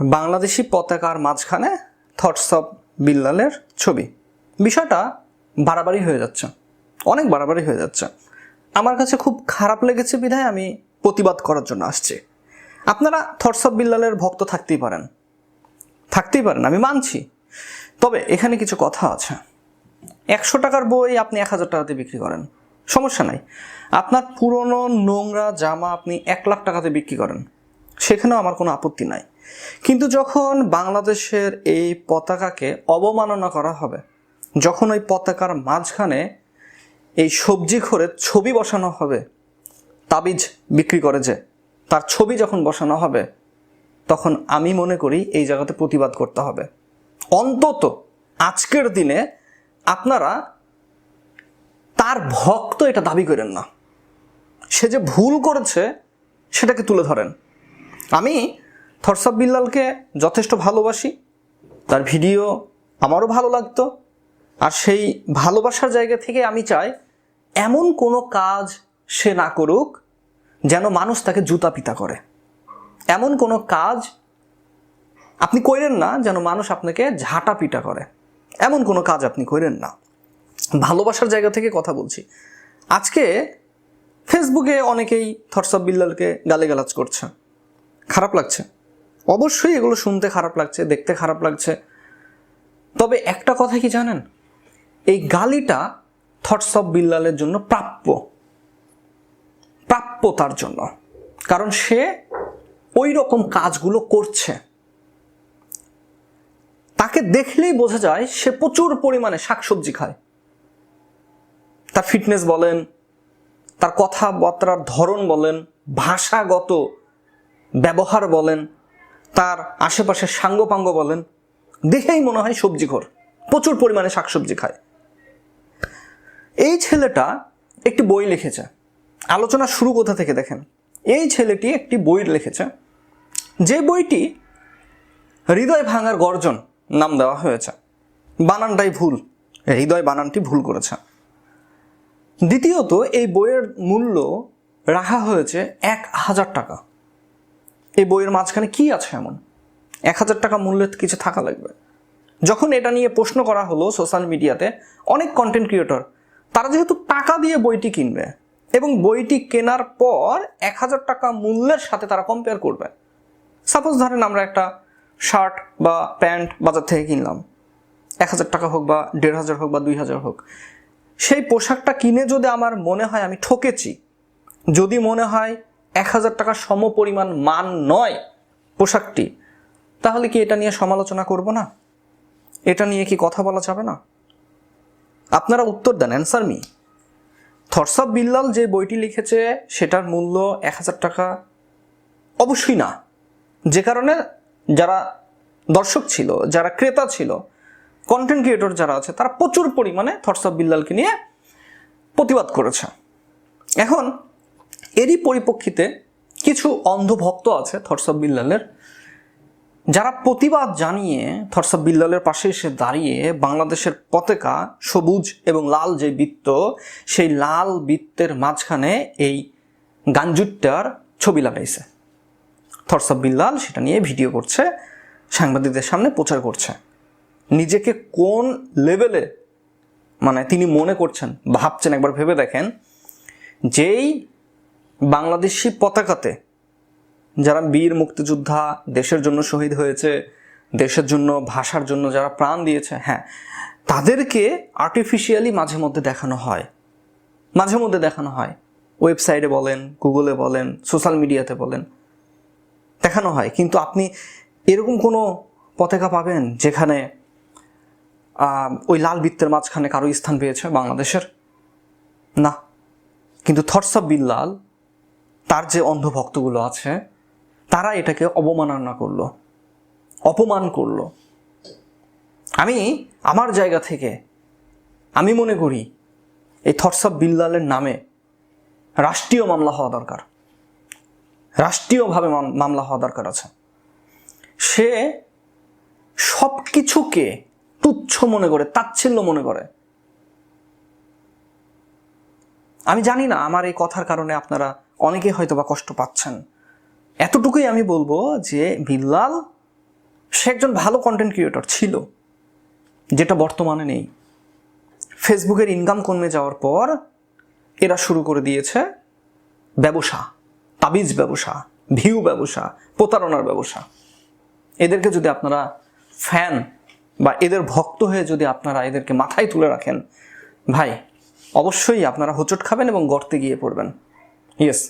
বাংলাদেশি পতাকার মাঝখানে thoughts of বিল্লালের ছবি। বিষয়টা বাড়াবাড়ি হয়ে যাচ্ছে। অনেক বাড়াবাড়ি হয়ে যাচ্ছে। আমার কাছে খুব খারাপ লেগেছে বিধায় আমি প্রতিবাদ করার জন্য আসছি। আপনারা থটস অফ বিল্লালের ভক্ত থাকতেই পারেন। থাকতেই পারেন, আমি মানছি। তবে এখানে কিছু কথা আছে। একশো টাকার বই আপনি এক হাজার টাকাতে বিক্রি করেন। সমস্যা নাই। আপনার পুরনো নোংরা জামা আপনি এক লাখ টাকাতে বিক্রি করেন। সেখানেও আমার কোনো আপত্তি নাই। কিন্তু যখন বাংলাদেশের এই পতাকাকে অবমাননা করা হবে, যখন ওই পতাকার মাঝখানে এই সবজি ঘরের ছবি বসানো হবে, তাবিজ বিক্রি করে যে তার ছবি যখন বসানো হবে, তখন আমি মনে করি এই জায়গাতে প্রতিবাদ করতে হবে। অন্তত আজকের দিনে আপনারা তার ভক্ত এটা দাবি করেন না। সে যে ভুল করেছে, সেটাকে তুলে ধরেন। আমি থরসাব বিল্লালকে যথেষ্ট ভালোবাসি। তার ভিডিও আমারও ভালো লাগতো। আর সেই ভালোবাসার জায়গা থেকে আমি চাই, এমন কোনো কাজ সে না করুক যেন মানুষ তাকে জুতা পিতা করে। এমন কোনো কাজ আপনি করেন না যেন মানুষ আপনাকে ঝাঁটা পিটা করে। এমন কোনো কাজ আপনি করেন না। ভালোবাসার জায়গা থেকে কথা বলছি। আজকে ফেসবুকে অনেকেই থরসাব বিল্লালকে গালিগালাজ করছে। খারাপ লাগছে। অবশ্যই এগুলো শুনতে খারাপ লাগছে, দেখতে খারাপ লাগছে। তবে একটা কথা কি জানেন? এই গালিটা থটস অফ বিল্লালের জন্য প্রাপ্য। প্রাপ্য তার জন্য। কারণ সে ওই রকম কাজগুলো করছে। তাকে দেখলেই বোঝা যায় সে প্রচুর পরিমাণে শাকসবজি খায়। তার ফিটনেস বলেন, তার কথাবার্তার ধরন বলেন, ভাষাগত ব্যবহার বলেন তার আশেপাশে সাঙ্গপাঙ্গ বলেন, দেখেই মনে হয় সবজি ঘর, প্রচুর পরিমাণে শাকসবজি খায়। এই ছেলেটা একটি বই লিখেছে। আলোচনা শুরু কোথা থেকে দেখেন? এই ছেলেটি একটি বই লিখেছে, যে বইটি হৃদয় ভাঙার গর্জন নাম দেওয়া হয়েছে। বানানটাই ভুল, হৃদয় বানানটি ভুল করেছে। দ্বিতীয়ত, এই বইয়ের মূল্য রাখা হয়েছে এক হাজার টাকা। এই বইয়ের মাঝখানে কি আছে এমন? এক হাজার টাকা মূল্যের কিছু থাকা লাগবে। যখন এটা নিয়ে প্রশ্ন করা হলো সোশ্যাল মিডিয়াতে অনেক কন্টেন্ট ক্রিয়েটর তারা যেহেতু টাকা দিয়ে বইটি কিনবে এবং বইটি কেনার পর এক হাজার টাকা মূল্যের সাথে তারা কম্পেয়ার করবে। সাপোজ ধরেন আমরা একটা শার্ট বা প্যান্ট বাজার থেকে কিনলাম। এক হাজার টাকা হোক বা দেড় হাজার হোক বা দুই হাজার হোক। সেই পোশাকটা কিনে যদি আমার মনে হয় আমি ঠকেছি, যদি মনে হয় এক হাজার টাকা সম পরিমাণ মান নয় পোশাকটি, তাহলে কি এটা নিয়ে সমালোচনা করব না? এটা নিয়ে কি কথা বলা যাবে না? আপনারা উত্তর দেন, অ্যান্সার মি। থরসাব বিল্লাল যে বইটি লিখেছে, সেটার মূল্য এক হাজার টাকা? অবশ্যই না। যে কারণে যারা দর্শক ছিল, যারা ক্রেতা ছিল কন্টেন্ট ক্রিয়েটর যারা আছে, তারা প্রচুর পরিমাণে থটসঅফ বিল্লালকে নিয়ে প্রতিবাদ করেছে। এখন এরই পরিপ্রেক্ষিতে কিছু অন্ধভক্ত আছে থটসঅফ বিল্লালের, যারা প্রতিবাদ জানিয়ে থরসাব বিল্লালের পাশে এসে দাঁড়িয়ে বাংলাদেশের পতাকা সবুজ এবং লাল যে বৃত্ত, সেই লাল বৃত্তের মাঝখানে এই গাঞ্জুটটার ছবি লাগাইছে। থরসাব বিল্লাল সেটা নিয়ে ভিডিও করছে, সাংবাদিকদের সামনে প্রচার করছে। নিজেকে কোন লেভেলে মানে তিনি মনে করছেন ভাবছেন একবার ভেবে দেখেন, যেই বাংলাদেশি পতাকাতে যারা বীর মুক্তিযোদ্ধা দেশের জন্য শহীদ হয়েছে, দেশের জন্য, ভাষার জন্য যারা প্রাণ দিয়েছে হ্যাঁ তাদেরকে আর্টিফিশিয়ালি মাঝে মধ্যে দেখানো হয়। মাঝে মধ্যে দেখানো হয়। ওয়েবসাইটে বলেন গুগলে বলেন সোশ্যাল মিডিয়াতে বলেন, দেখানো হয়। কিন্তু আপনি এরকম কোনো পতাকা পাবেন যেখানে ওই লাল বৃত্তের মাঝখানে কারও স্থান পেয়েছে বাংলাদেশের? না। কিন্তু থটসব বিল্লাল তার যে অন্ধভক্তগুলো আছে, তারা এটাকে অবমাননা করল, অপমান করল। আমি আমার জায়গা থেকে, আমি মনে করি, এই থটসব বিল্লালের নামে রাষ্ট্রীয় মামলা হওয়া দরকার। রাষ্ট্রীয়ভাবে মাম- মামলা হওয়া দরকার আছে। সে সব কিছুকে তুচ্ছ মনে করে, তাচ্ছিল্য মনে করে আমি জানি না, আমার এই কথার কারণে আপনারা অনেকে হয়তো বা কষ্ট পাচ্ছেন। এতটুকুই আমি বলব যে, বিল্লাল, সে একজন ভালো কন্টেন্ট ক্রিয়েটর ছিল, যেটা বর্তমানে নেই। ফেসবুকের ইনকাম কমে যাওয়ার পর এরা শুরু করে দিয়েছে ব্যবসা, তাবিজ ব্যবসা ভিউ ব্যবসা, প্রতারণার ব্যবসা। এদেরকে যদি আপনারা ফ্যান বা এদের ভক্ত হয়ে যদি আপনারা এদেরকে মাথায় তুলে রাখেন, ভাই অবশ্যই আপনারা হোঁচট খাবেন এবং গর্তে গিয়ে পড়বেন। ইয়েস